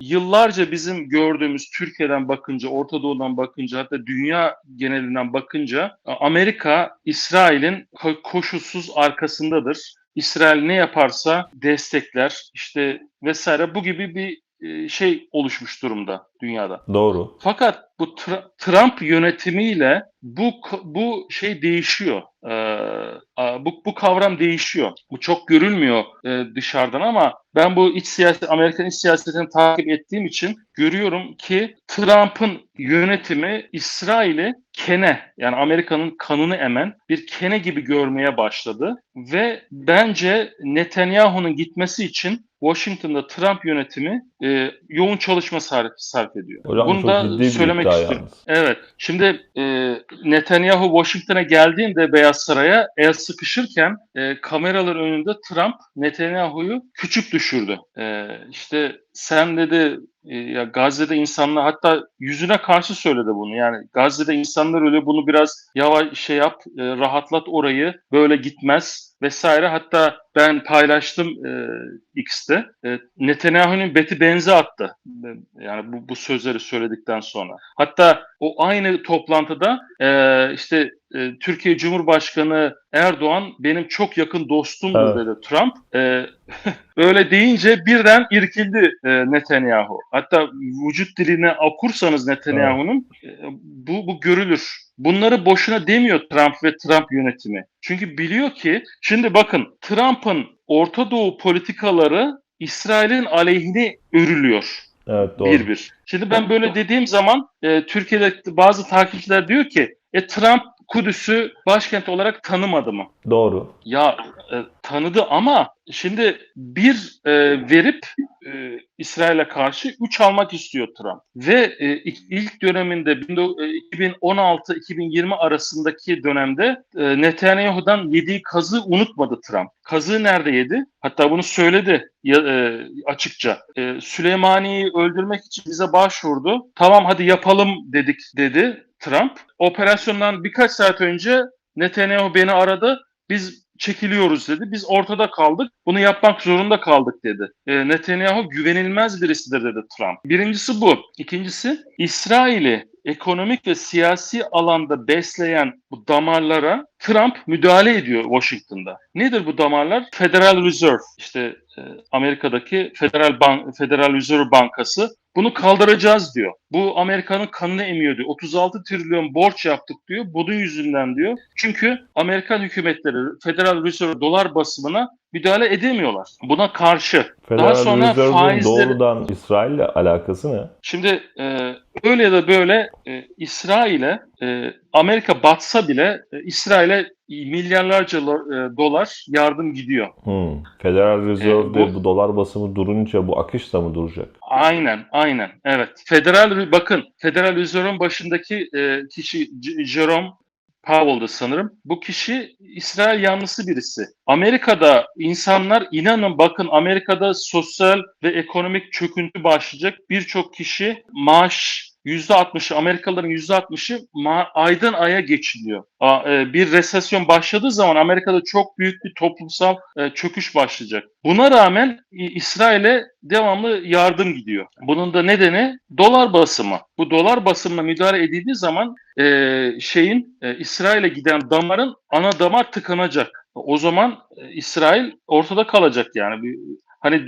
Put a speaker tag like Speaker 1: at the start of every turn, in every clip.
Speaker 1: yıllarca bizim gördüğümüz Türkiye'den bakınca, Orta Doğu'dan bakınca hatta dünya genelinden bakınca Amerika İsrail'in ko- koşulsuz arkasındadır. İsrail ne yaparsa destekler işte vesaire bu gibi bir e, şey oluşmuş durumda dünyada.
Speaker 2: Doğru.
Speaker 1: Fakat bu Tra- Trump yönetimiyle bu bu şey değişiyor. Ee, bu bu kavram değişiyor. Bu çok görülmüyor e, dışarıdan ama ben bu iç siyaset Amerikan iç siyasetini takip ettiğim için görüyorum ki Trump'ın yönetimi İsrail'i kene yani Amerika'nın kanını emen bir kene gibi görmeye başladı ve bence Netanyahu'nun gitmesi için Washington'da Trump yönetimi e, yoğun çalışma sarf, sarf ediyor.
Speaker 2: Hocam
Speaker 1: Bunu da söylemek istiyorum.
Speaker 2: yalnız.
Speaker 1: Evet. Şimdi e, Netanyahu Washington'a geldiğinde Beyaz Saray'a el sıkışırken e, kameralar önünde Trump Netanyahu'yu küçük düşürdü. E, işte sen dedi e, ya Gazze'de insanlar hatta yüzüne karşı söyledi bunu. Yani Gazze'de insanlar öyle bunu biraz yavaş şey yap, e, rahatlat orayı. Böyle gitmez vesaire. Hatta ben paylaştım e, X'te. E, Netanyahu'nun beti benzi attı. Yani bu, bu sözleri söyledikten sonra. Hatta o aynı toplantıda e, işte e, Türkiye Cumhurbaşkanı Erdoğan benim çok yakın dostumdur
Speaker 2: Evet.
Speaker 1: dedi Trump. E, öyle deyince birden irkildi e, Netanyahu. Hatta vücut diline okursanız Netanyahu'nun e, bu, bu görülür. Bunları boşuna demiyor Trump ve Trump yönetimi. Çünkü biliyor ki şimdi bakın Trump'ın Orta Doğu politikaları İsrail'in aleyhine örülüyor
Speaker 2: Evet doğru.
Speaker 1: bir bir. Şimdi ben böyle dediğim zaman e, Türkiye'de bazı takipçiler diyor ki e, Trump Kudüs'ü başkent olarak tanımadı mı?
Speaker 2: Doğru.
Speaker 1: Ya e, tanıdı ama şimdi bir e, verip e, İsrail'e karşı 3 almak istiyor Trump. Ve e, ilk, döneminde 2016-2020 arasındaki dönemde e, Netanyahu'dan yediği kazığı unutmadı Trump. Kazığı nerede yedi? Hatta bunu söyledi ya, e, açıkça. E, Süleymani'yi öldürmek için bize başvurdu. Tamam hadi yapalım dedik dedi Trump. Operasyondan birkaç saat önce Netanyahu beni aradı. Biz çekiliyoruz dedi. Biz ortada kaldık. Bunu yapmak zorunda kaldık dedi. E, Netanyahu güvenilmez birisidir dedi Trump. Birincisi bu. İkincisi İsrail'i ekonomik ve siyasi alanda besleyen bu damarlara Trump müdahale ediyor Washington'da. Nedir bu damarlar? Federal Reserve işte e, Amerika'daki Federal Bank Federal Reserve Bankası bunu kaldıracağız diyor. Bu Amerika'nın kanını emiyor diyor. 36 trilyon borç yaptık diyor. Bunun yüzünden diyor. Çünkü Amerikan hükümetleri Federal Reserve dolar basımına müdahale edemiyorlar. Buna karşı.
Speaker 2: Federal
Speaker 1: Daha sonra
Speaker 2: Reserve'ın
Speaker 1: faizleri-
Speaker 2: doğrudan İsrail'le alakası ne?
Speaker 1: Şimdi e, öyle ya da böyle e, İsrail'e e, Amerika batsa bile e, İsrail'e milyarlarca e, dolar yardım gidiyor.
Speaker 2: Hmm. Federal Reserve'de
Speaker 1: bu-
Speaker 2: bu... dolar basımı durunca bu akış da mı duracak?
Speaker 1: Aynen, aynen. Evet. Federal bakın Federal Reserve'ın başındaki e, kişi Jerome Powell'dı sanırım. Bu kişi İsrail yanlısı birisi. Amerika'da insanlar inanın bakın Amerika'da sosyal ve ekonomik çöküntü başlayacak. Birçok kişi maaş %60'ı Amerikalıların %60'ı ma- aydan aya geçiliyor. E, Bir resesyon başladığı zaman Amerika'da çok büyük bir toplumsal e, çöküş başlayacak. Buna rağmen İsrail'e devamlı yardım gidiyor. Bunun da nedeni dolar basımı. Bu dolar basımına müdahale edildiği zaman e, şeyin İsrail'e giden damarın ana damar tıkanacak. O zaman İsrail ortada kalacak yani. Hani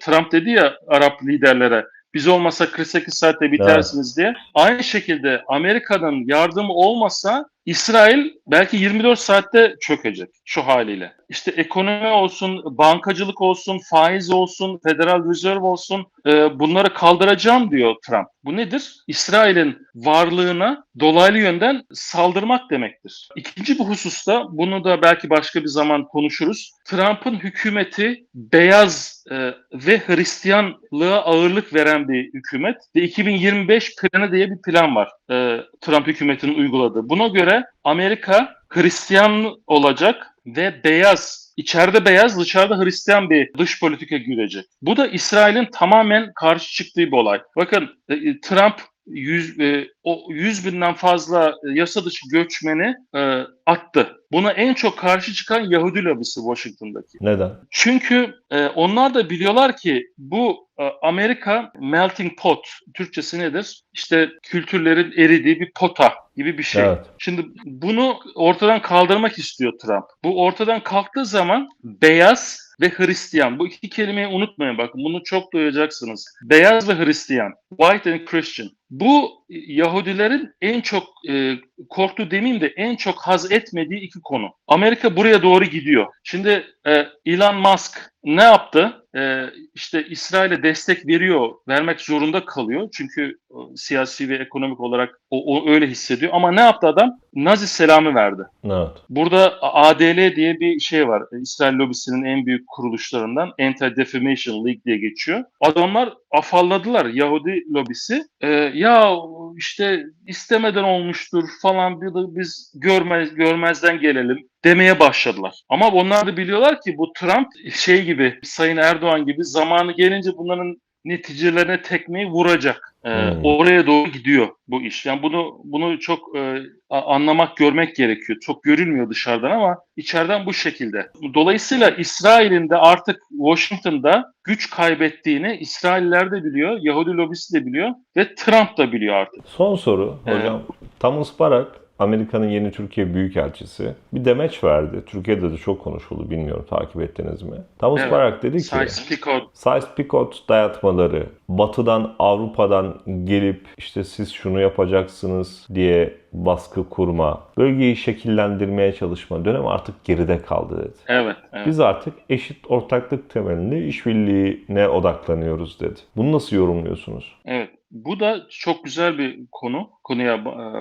Speaker 1: Trump dedi ya Arap liderlere biz olmasa 48 saatte bitersiniz diye. Aynı şekilde Amerika'nın yardımı olmasa İsrail belki 24 saatte çökecek şu haliyle. İşte ekonomi olsun, bankacılık olsun, faiz olsun, Federal Reserve olsun e, bunları kaldıracağım diyor Trump. Bu nedir? İsrail'in varlığına dolaylı yönden saldırmak demektir. İkinci bir hususta bunu da belki başka bir zaman konuşuruz. Trump'ın hükümeti beyaz e, ve Hristiyanlığa ağırlık veren bir hükümet ve 2025 planı diye bir plan var. E, Trump hükümetinin uyguladığı. Buna göre Amerika Hristiyan olacak ve beyaz İçeride beyaz, dışarıda Hristiyan bir dış politika güdecek. Bu da İsrail'in tamamen karşı çıktığı bir olay. Bakın e, Trump yüz, e, o 100 binden fazla e, yasa dışı göçmeni e, attı. Buna en çok karşı çıkan Yahudi lobisi Washington'daki.
Speaker 2: Neden?
Speaker 1: Çünkü e, onlar da biliyorlar ki bu e, Amerika melting pot, Türkçesi nedir? İşte kültürlerin eridiği bir pota gibi bir şey.
Speaker 2: Evet.
Speaker 1: Şimdi bunu ortadan kaldırmak istiyor Trump. Bu ortadan kalktığı zaman beyaz ve Hristiyan. Bu iki kelimeyi unutmayın bakın. Bunu çok duyacaksınız. Beyaz ve Hristiyan. White and Christian. Bu Yahudilerin en çok e, korktuğu demeyeyim de en çok haz etmediği iki konu. Amerika buraya doğru gidiyor. Şimdi e, Elon Musk ne yaptı? E, işte İsrail'e destek veriyor, vermek zorunda kalıyor. Çünkü e, siyasi ve ekonomik olarak o, o öyle hissediyor. Ama ne yaptı adam? Nazi selamı verdi.
Speaker 2: Evet.
Speaker 1: Burada ADL diye bir şey var. İsrail lobisinin en büyük kuruluşlarından Anti-Defamation League diye geçiyor. Adamlar afalladılar Yahudi lobisi. Ee, ya işte istemeden olmuştur falan biz görmez görmezden gelelim demeye başladılar. Ama onlar da biliyorlar ki bu Trump şey gibi Sayın Erdoğan gibi zamanı gelince bunların neticelerine tekmeyi vuracak. Ee,
Speaker 2: Hmm.
Speaker 1: Oraya doğru gidiyor bu iş. Yani bunu bunu çok e, anlamak, görmek gerekiyor. Çok görülmüyor dışarıdan ama içeriden bu şekilde. Dolayısıyla İsrail'in de artık Washington'da güç kaybettiğini İsrailler de biliyor, Yahudi lobisi de biliyor ve Trump da biliyor artık.
Speaker 2: Son soru hocam. Thomas Barak Amerika'nın yeni Türkiye Büyükelçisi bir demeç verdi. Türkiye'de de çok konuşuldu bilmiyorum takip ettiniz mi? Thomas
Speaker 1: Evet.
Speaker 2: Barak dedi ki
Speaker 1: Sykes-Picot
Speaker 2: dayatmaları batıdan Avrupa'dan gelip işte siz şunu yapacaksınız diye baskı kurma, bölgeyi şekillendirmeye çalışma dönemi artık geride kaldı dedi.
Speaker 1: evet, evet.
Speaker 2: Biz artık eşit ortaklık temelinde işbirliğine odaklanıyoruz dedi. Bunu nasıl yorumluyorsunuz?
Speaker 1: Evet. Bu da çok güzel bir konu. Konuya e,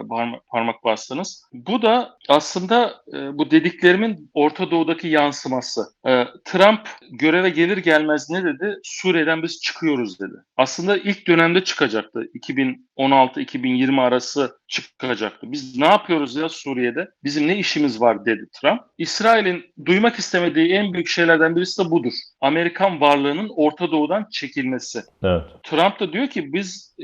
Speaker 1: parma- parmak bastınız. Bu da aslında e, bu dediklerimin Orta Doğu'daki yansıması. E, Trump göreve gelir gelmez ne dedi? Suriye'den biz çıkıyoruz dedi. Aslında ilk dönemde çıkacaktı. 2016-2020 arası çıkacaktı. Biz ne yapıyoruz ya Suriye'de? Bizim ne işimiz var dedi Trump. İsrail'in duymak istemediği en büyük şeylerden birisi de budur. Amerikan varlığının Orta Doğu'dan çekilmesi.
Speaker 2: Evet.
Speaker 1: Trump da diyor ki biz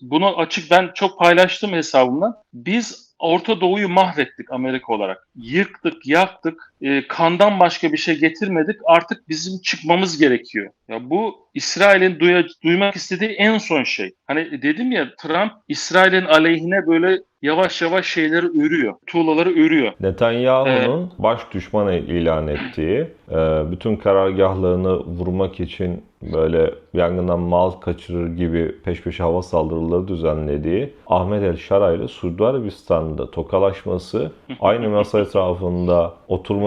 Speaker 1: bunu açık ben çok paylaştım hesabımdan. Biz Orta Doğu'yu mahvettik Amerika olarak. Yıktık, yaktık. E, kandan başka bir şey getirmedik. Artık bizim çıkmamız gerekiyor. Ya bu İsrail'in duya- duymak istediği en son şey. Hani dedim ya Trump İsrail'in aleyhine böyle yavaş yavaş şeyleri örüyor. Tuğlaları örüyor.
Speaker 2: Netanyahu'nun baş düşmanı ilan ettiği, e, bütün karargahlarını vurmak için böyle yangından mal kaçırır gibi peş peşe hava saldırıları düzenlediği Ahmet El Şara ile Suudi Arabistan'da tokalaşması, aynı masa etrafında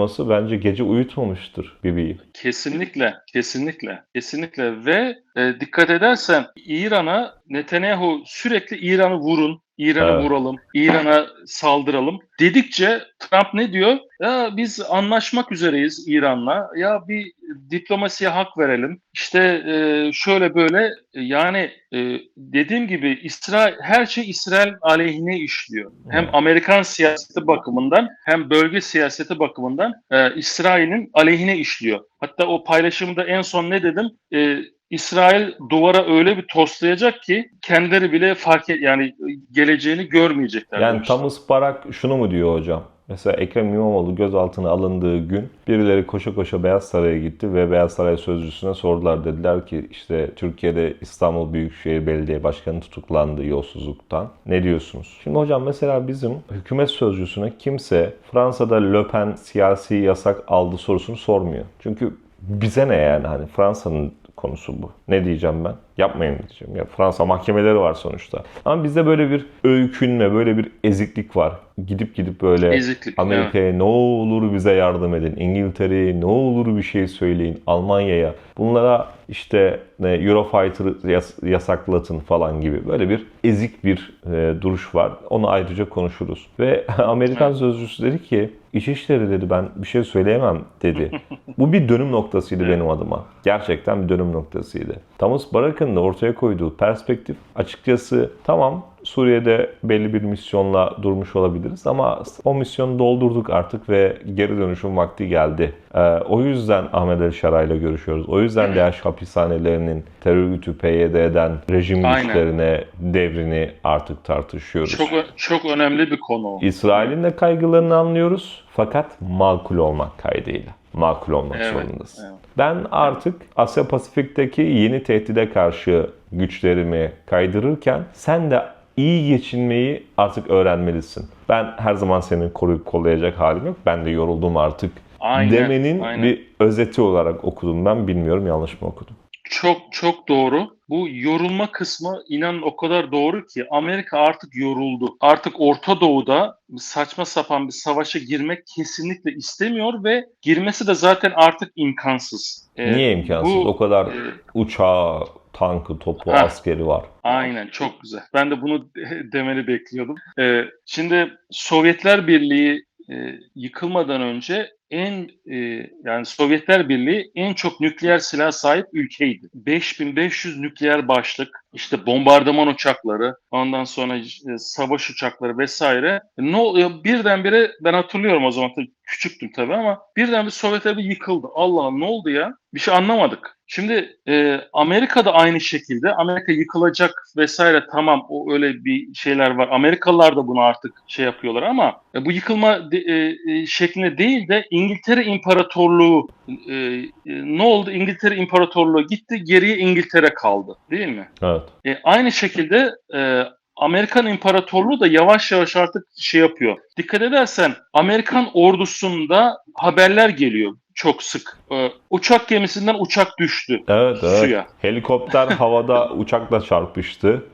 Speaker 2: oturması bence gece uyutmamıştır Bibi'yi.
Speaker 1: Kesinlikle, kesinlikle, kesinlikle ve e, dikkat edersen İran'a Netanyahu sürekli İran'ı vurun, İran'ı
Speaker 2: Evet.
Speaker 1: vuralım, İran'a saldıralım dedikçe Trump ne diyor? Ya biz anlaşmak üzereyiz İran'la. Ya bir diplomasiye hak verelim. İşte e, şöyle böyle e, yani e, dediğim gibi İsrail her şey İsrail aleyhine işliyor. Hem. Amerikan siyaseti bakımından hem bölge siyaseti bakımından e, İsrail'in aleyhine işliyor. Hatta o paylaşımda en son ne dedim? E, İsrail duvara öyle bir toslayacak ki kendileri bile fark et yani geleceğini görmeyecekler.
Speaker 2: Yani
Speaker 1: demişler.
Speaker 2: Thomas Barak şunu mu diyor hocam? Mesela Ekrem İmamoğlu gözaltına alındığı gün birileri koşa koşa Beyaz Saray'a gitti ve Beyaz Saray sözcüsüne sordular. Dediler ki işte Türkiye'de İstanbul Büyükşehir Belediye Başkanı tutuklandı yolsuzluktan. Ne diyorsunuz? Şimdi hocam mesela bizim hükümet sözcüsüne kimse Fransa'da Le Pen siyasi yasak aldı sorusunu sormuyor. Çünkü bize ne yani hani Fransa'nın konusu bu. Ne diyeceğim ben? Yapmayın diyeceğim. Ya Fransa mahkemeleri var sonuçta. Ama bizde böyle bir öykünme, böyle bir eziklik var. Gidip gidip böyle
Speaker 1: Eziklik, evet.
Speaker 2: Amerika'ya ne olur bize yardım edin. İngiltere'ye ne olur bir şey söyleyin. Almanya'ya bunlara işte ne, Eurofighter'ı yas- yasaklatın falan gibi böyle bir ezik bir e, duruş var. Onu ayrıca konuşuruz. Ve Amerikan sözcüsü dedi ki İçişleri dedi ben bir şey söyleyemem dedi. Bu bir dönüm noktasıydı benim adıma. Gerçekten bir dönüm noktasıydı. Thomas Barak'ın da ortaya koyduğu perspektif açıkçası tamam Suriye'de belli bir misyonla durmuş olabiliriz ama o misyonu doldurduk artık ve geri dönüşüm vakti geldi. Ee, o yüzden Ahmet El Şara ile görüşüyoruz. O yüzden DH hapishanelerinin terör örgütü PYD'den rejim
Speaker 1: Aynen.
Speaker 2: güçlerine devrini artık tartışıyoruz.
Speaker 1: Çok çok önemli bir konu.
Speaker 2: İsrail'in de kaygılarını anlıyoruz fakat makul olmak kaydıyla. Makul olmak
Speaker 1: Evet,
Speaker 2: zorundasın.
Speaker 1: evet.
Speaker 2: Ben artık Asya Pasifik'teki yeni tehdide karşı güçlerimi kaydırırken sen de iyi geçinmeyi artık öğrenmelisin. Ben her zaman seni koruyup kollayacak halim yok. Ben de yoruldum artık.
Speaker 1: Aynen,
Speaker 2: Demenin
Speaker 1: aynen.
Speaker 2: bir özeti olarak okudum ben. Bilmiyorum yanlış mı okudum.
Speaker 1: Çok çok doğru. Bu yorulma kısmı inanın o kadar doğru ki Amerika artık yoruldu. Artık Orta Doğu'da saçma sapan bir savaşa girmek kesinlikle istemiyor ve girmesi de zaten artık imkansız. Ee,
Speaker 2: Niye imkansız?
Speaker 1: bu,
Speaker 2: o kadar
Speaker 1: e,
Speaker 2: uçağı, tankı, topu,
Speaker 1: Ha.
Speaker 2: askeri var.
Speaker 1: Aynen çok güzel. Ben de bunu demeni bekliyordum. Ee, şimdi Sovyetler Birliği e, yıkılmadan önce en e, yani Sovyetler Birliği en çok nükleer silah sahip ülkeydi. 5500 nükleer başlık, işte bombardıman uçakları, ondan sonra e, savaş uçakları vesaire. Ne oluyor? Birdenbire ben hatırlıyorum o zaman tabii küçüktüm tabii ama birdenbire Sovyetler Birliği yıkıldı. Allah ne oldu ya? Bir şey anlamadık. Şimdi e, Amerika'da aynı şekilde Amerika yıkılacak vesaire tamam o öyle bir şeyler var. Amerikalılar da bunu artık şey yapıyorlar ama e, bu yıkılma de, e, e, şeklinde değil de İngiltere İmparatorluğu e, e, ne oldu? İngiltere İmparatorluğu gitti geriye İngiltere kaldı değil mi?
Speaker 2: Evet.
Speaker 1: E, aynı şekilde e, Amerikan İmparatorluğu da yavaş yavaş artık şey yapıyor. Dikkat edersen Amerikan ordusunda haberler geliyor çok sık. E, uçak gemisinden uçak düştü.
Speaker 2: Evet, evet.
Speaker 1: Suya.
Speaker 2: Helikopter havada uçakla çarpıştı.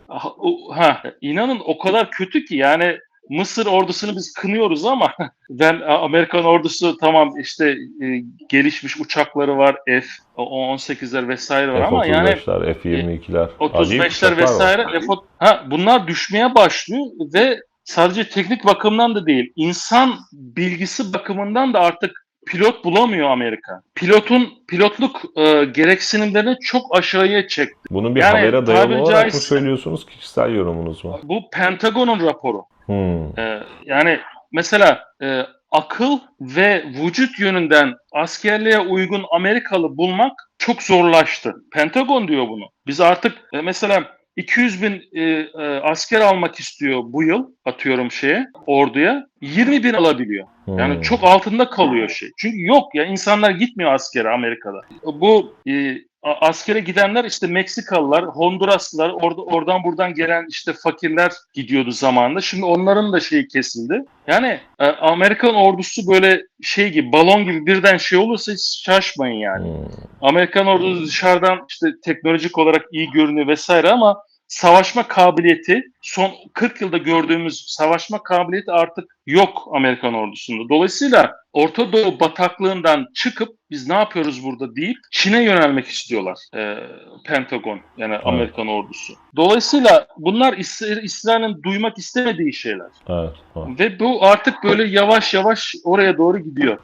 Speaker 1: Ha, inanın o kadar kötü ki yani Mısır ordusunu biz kınıyoruz ama ben Amerikan ordusu tamam işte e, gelişmiş uçakları var F-18'ler vesaire var ama yani
Speaker 2: F-35'ler, F-22'ler. Acayip
Speaker 1: 35'ler
Speaker 2: uçaklar var.
Speaker 1: vesaire F- ha, bunlar düşmeye başlıyor ve sadece teknik bakımdan da değil insan bilgisi bakımından da artık pilot bulamıyor Amerika. Pilotun pilotluk e, gereksinimlerini çok aşağıya çekti.
Speaker 2: Bunu bir
Speaker 1: Yani
Speaker 2: habere dayalı olarak mı
Speaker 1: caizse-
Speaker 2: söylüyorsunuz, kişisel yorumunuz mu?
Speaker 1: Bu Pentagon'un raporu.
Speaker 2: Hmm.
Speaker 1: Ee, yani mesela e, akıl ve vücut yönünden askerliğe uygun Amerikalı bulmak çok zorlaştı. Pentagon diyor bunu. Biz artık e, mesela 200 bin e, e, asker almak istiyor bu yıl atıyorum şeye orduya 20 bin alabiliyor. Yani
Speaker 2: Hmm.
Speaker 1: çok altında kalıyor şey. Çünkü yok ya insanlar gitmiyor askere Amerika'da. Bu e, askere gidenler işte Meksikalılar, Honduraslılar, orada oradan buradan gelen işte fakirler gidiyordu zamanında. Şimdi onların da şeyi kesildi. Yani e, Amerikan ordusu böyle şey gibi balon gibi birden şey olursa hiç şaşmayın yani.
Speaker 2: Hmm.
Speaker 1: Amerikan ordusu dışarıdan işte teknolojik olarak iyi görünüyor vesaire ama savaşma kabiliyeti son 40 yılda gördüğümüz savaşma kabiliyeti artık yok Amerikan ordusunda. Dolayısıyla Orta Doğu bataklığından çıkıp biz ne yapıyoruz burada deyip Çin'e yönelmek istiyorlar e, Pentagon yani Amerikan ordusu. Dolayısıyla bunlar İs- İsrail'in duymak istemediği şeyler.
Speaker 2: Evet. evet.
Speaker 1: Ve bu artık böyle yavaş yavaş oraya doğru gidiyor.